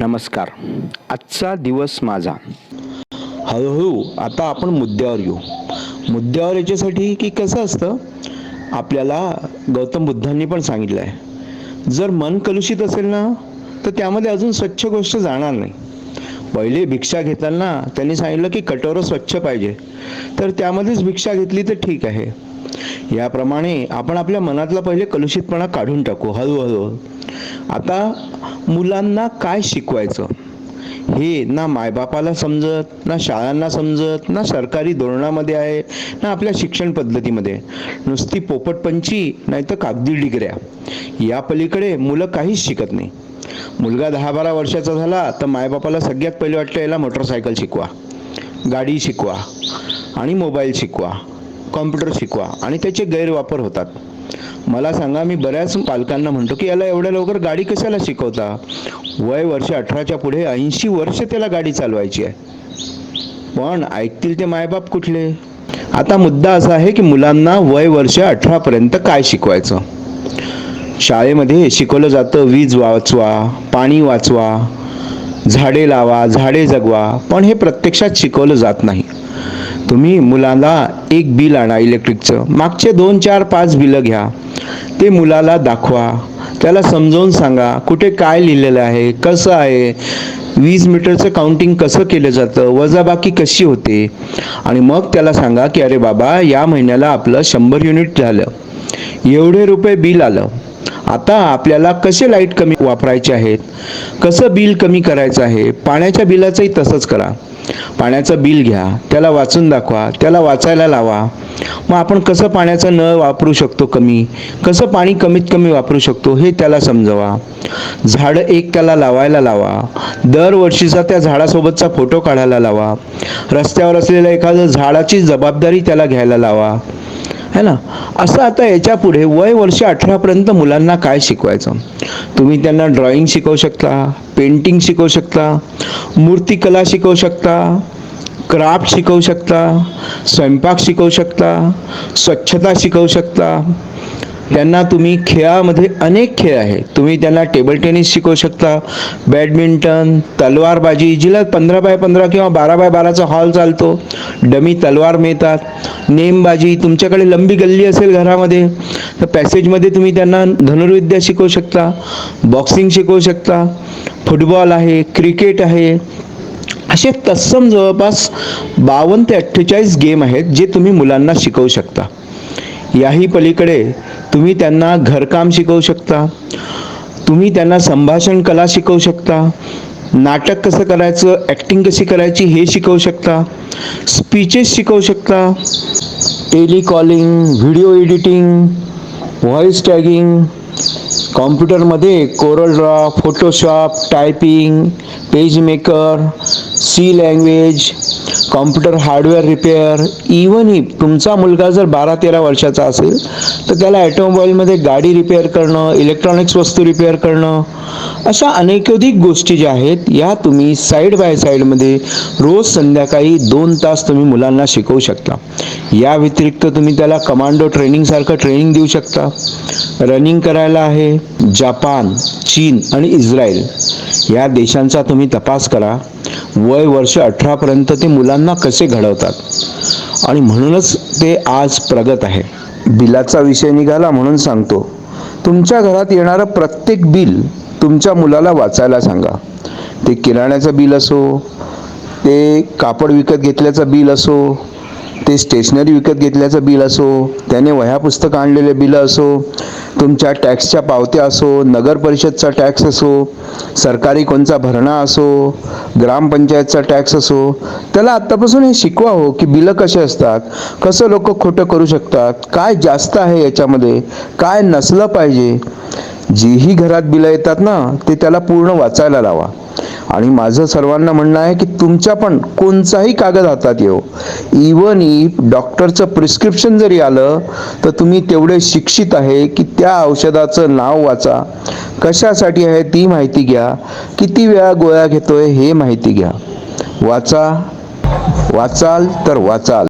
नमस्कार. आजचा दिवस माझा. हळूहळू आता आपण मुद्द्यावर येऊ. मुद्द्यावर याच्यासाठी की कसं असतं? आपल्याला गौतम बुद्धांनी पण सांगितलं आहे. जर मन कलुषित असेल ना तर त्यामध्ये अजून स्वच्छ गोष्ट जाणार नाही. पहिले भिक्षा घेताना त्यांनी सांगितलं की कटोरं स्वच्छ पाहिजे. तर त्यामध्येच भिक्षा घेतली तर ठीक आहे. याप्रमाणे आपण आपल्या मनातला पहिले कलुषितपणा काढून टाकू हळूहळू. आता मुलांना काय शिकवायचं? हे ना मायबापाला समजत ना शाळांना समजत ना सरकारी धोरणामध्ये आहे ना आपल्या शिक्षण पद्धतीमध्ये. नुसती पोपटपंची नाही तर कागदी डिग्र्या या पलीकडे मुलं काहीच शिकत नाही. मुलगा दहा बारा वर्षाचा झाला तर मायबापाला सगळ्यात पहिले वाटतं याला मोटरसायकल शिकवा. गाडी शिकवा. आणि मोबाईल शिकवा. कॉम्प्युटर शिकवा. आणि त्याचे गैरवापर होतात. मला सांगा मी बऱ्याच पालकांना म्हणतो की याला एवढ्या लवकर गाडी कशाला शिकवता? वय वर्ष अठराच्या पुढे ऐंशी वर्ष त्याला गाडी चालवायची आहे. पण ऐकतील ते मायबाप कुठले? आता मुद्दा असा आहे की मुलांना वय वर्ष अठरापर्यंत काय शिकवायचं? शाळेमध्ये शिकवलं जातं वीज वाचवा पाणी वाचवा झाडे लावा झाडे जगवा पण हे प्रत्यक्षात शिकवलं जात नाही. तुम्ही मुलाला एक बिल आणा इलेक्ट्रिकचं मागचे दोन चार पाच बिलं घ्या. ते मुलाला दाखवा. त्याला समजावून सांगा कुठे काय लिहिलेलं आहे कसं आहे वीज मीटरचं काउंटिंग कसं केलं जातं वजाबाकी कशी होते? आणि मग त्याला सांगा की अरे बाबा या महिन्याला आपलं शंभर युनिट झालं. एवढे रुपये बिल आलं. आता आपल्याला कसे लाइट कमी वापरायचे आहेत? कसं बिल कमी करायचं आहे? पाण्याच्या बिलाचंही तसंच करा. पाण्याचं बिल घ्या त्याला वाचून दाखवा त्याला वाचायला लावा. मग आपण कसं पाण्याचं नळ वापरू शकतो कमी? कसं पाणी कमीत कमी वापरू शकतो हे त्याला समजवा. झाडं एक त्याला लावायला लावा. दरवर्षीचा त्या झाडासोबतचा फोटो काढायला लावा. रस्त्यावर असलेल्या एखादं झाडाची जबाबदारी त्याला घ्यायला लावा. है ना? असं आता याच्यापुढे वय वर्ष अठरापर्यंत मुलांना काय शिकवायचं? तुम्ही त्यांना ड्रॉइंग शिकवू शकता पेंटिंग शिकवू शकता मूर्तिकला शिकवू शकता क्राफ्ट शिकवू शकता स्वयंपाक शिकवू शकता स्वच्छता शिकवू शकता. त्यांना तुम्ही खेळामध्ये अनेक खेळ आहे तुम्ही त्यांना टेबल टेनिस शिकवू शकता बॅडमिंटन तलवारबाजी जिला पंधरा बाय पंधरा किंवा बारा बाय बाराचा हॉल चालतो. डमी तलवार मिळतात. नेमबाजी तुमच्याकडे लंबी गल्ली असेल घरामध्ये तर पॅसेजमध्ये तुम्ही त्यांना धनुर्विद्या शिकवू शकता बॉक्सिंग शिकवू शकता फुटबॉल आहे क्रिकेट आहे. असे तत्सम जवळपास बावन्न ते अठ्ठेचाळीस गेम आहेत जे तुम्ही मुलांना शिकवू शकता. याही पलीकडे तुम्ही त्यांना घरकाम शिकवू शकता तुम्ही त्यांना संभाषण कला शिकवू शकता नाटक कसं करायचं ॲक्टिंग कशी करायची हे शिकवू शकता स्पीचेस शिकवू शकता telecalling video editing voice tagging कॉम्प्युटरमध्ये Corel Draw Photoshop typing PageMaker C language computer hardware repair even if तुमचा मुलगा जर बारा तेरा वर्षाचा असेल तर त्याला ॲटोमोबाईलमध्ये गाडी रिपेअर करणं इलेक्ट्रॉनिक्स वस्तू रिपेअर करणं अशा अनेकाधिक गोष्टी ज्या आहेत या तुम्ही साईड बाय साईडमध्ये रोज संध्याकाळी दोन तास तुम्ही मुलांना शिकवू शकता. या व्यतिरिक्त तुम्ही त्याला कमांडो ट्रेनिंगसारखं ट्रेनिंग देऊ शकता. रनिंग करायला आहे. जपान चीन आणि इस्रायल या देशांचा तुम्ही तपास करा. वय वर्ष अठरापर्यंत ते मुलांना कसे घडवतात? आणि म्हणूनच ते आज प्रगत आहे. बिलाचा विषय निघाला म्हणून सांगतो. तुमच्या घरात येणारं प्रत्येक बिल तुमच्या मुलाला वाचायला सांगा. ते किराण्याचं बिल असो ते कापड विकत घेतल्याचं बिल असो ते स्टेशनरी विकत घेतल्याचं बिल असो त्याने वह्या पुस्तकं आणलेले बिलं असो तुमच्या टॅक्सच्या पावत्या असो नगर परिषदचा टॅक्स असो सरकारी कोणचा भरणा असो ग्रामपंचायतचा टॅक्स असो त्याला आत्तापासून हे शिकवा हो की बिलं कसे असतात कसं लोक खोटं करू शकतात काय जास्त आहे याच्यामध्ये काय नसलं पाहिजे जेही घरात बिलं येतात ना ते त्याला पूर्ण वाचायला लावा. आणि माझं सर्वांना म्हणणं आहे की तुमच्या पण कोणताही कागद हातात येऊ इवन इफ डॉक्टरचं प्रिस्क्रिप्शन जरी आलं तर तुम्ही तेवढे शिक्षित आहे की त्या औषधाचं नाव वाचा. कशासाठी आहे ती माहिती घ्या. किती वेळा गोळ्या घेतोय हे माहिती घ्या. वाचा. वाचाल तर वाचाल.